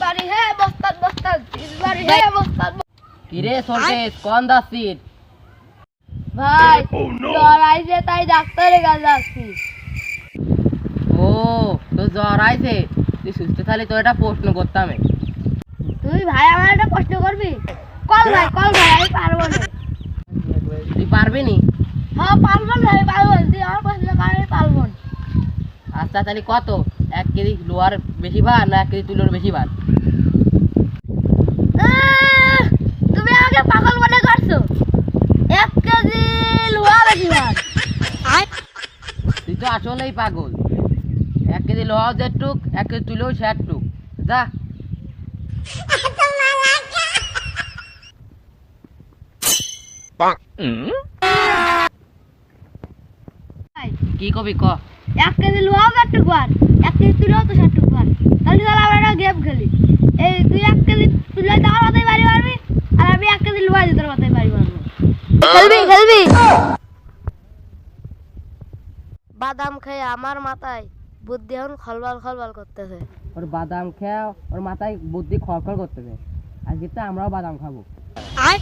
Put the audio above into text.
পারি হে বস্তাত বস্তাত তিন হে বস্তাত কিরে সরকেশ কোন দাসির ভাই জ্বর আইছে তাই ডাক্তারের কাছে যাচ্ছি। ও তো জ্বর আইছে? তুই সুস্থ থাকলে তো এটা প্রশ্ন করতাম তুই ভাই আমার একটা প্রশ্ন করবি? কল ভাই কল ভাই আমি পারব না। তুই পারবি নি? হ্যাঁ পারব না আমি পারব তুই আমার প্রশ্ন কর আমি পারব আচ্ছা তাহলে কত? এক কেজি লোহার বেশি ভার না এক কেজি তুলোর বেশি ভার? তুমি আমাকে পাগল মনে করছ? এক কেজি লোহা বেশি ভাত তুই তো আসলেই পাগল। এক কেজি লোহাও যেটুক এক কেজি তুলেও সেটুক যা। কি কবি ক? এক কেজি লোহাও চারটুক ভাত কেজি তুলেও তো চারটুক ভাত তাহলে চল আমরা একটা গেম খেলি। এই তুই এক কেজি তুলে দেওয়ার মাথায় বাড়ি পারবি আর আমি এক কেজি লোহা দিতে মাথায় বাড়ি পারব খেলবি খেলবি? বাদাম খেয়ে আমার মাথায় বুদ্ধি এখন খলবাল খলবাল করতেছে। ওর বাদাম খেয়া ওর মাথায় বুদ্ধি খড়খড় করতেছে। আজকে তো আমরাও বাদাম খাব। আয়।